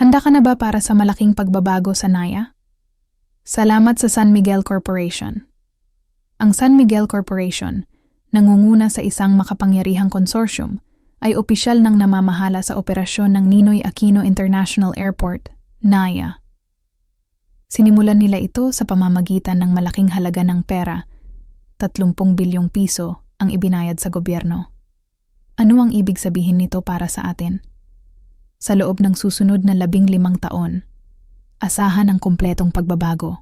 Handa ka na ba para sa malaking pagbabago sa NAYA? Salamat sa San Miguel Corporation. Ang San Miguel Corporation, nangunguna sa isang makapangyarihang konsorsyum, ay opisyal ng namamahala sa operasyon ng Ninoy Aquino International Airport, NAYA. Sinimulan nila ito sa pamamagitan ng malaking halaga ng pera, 30 bilyong piso ang ibinayad sa gobyerno. Ano ang ibig sabihin nito para sa atin? Sa loob ng susunod na labing limang taon, asahan ang kumpletong pagbabago.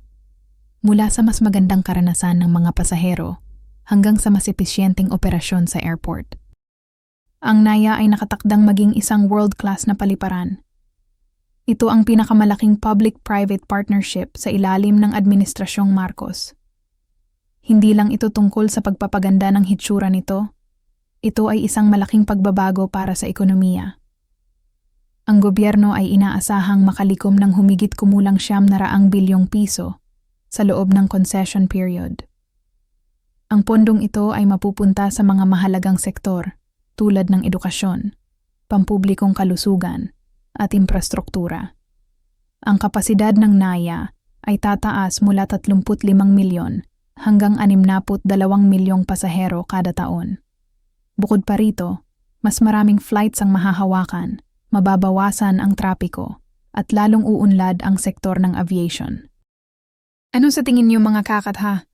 Mula sa mas magandang karanasan ng mga pasahero hanggang sa mas episyenteng operasyon sa airport. Ang NAYA ay nakatakdang maging isang world-class na paliparan. Ito ang pinakamalaking public-private partnership sa ilalim ng Administrasyong Marcos. Hindi lang ito tungkol sa pagpapaganda ng hitsura nito, ito ay isang malaking pagbabago para sa ekonomiya. Ang gobyerno ay inaasahang makalikom ng humigit kumulang siyam na raang bilyong piso sa loob ng concession period. Ang pondong ito ay mapupunta sa mga mahalagang sektor tulad ng edukasyon, pampublikong kalusugan, at infrastruktura. Ang kapasidad ng NAYA ay tataas mula 35 milyon hanggang 62 milyong pasahero kada taon. Bukod pa rito, mas maraming flights ang mahahawakan, mababawasan ang trapiko, at lalong uunlad ang sektor ng aviation. Ano sa tingin niyo mga kakatha?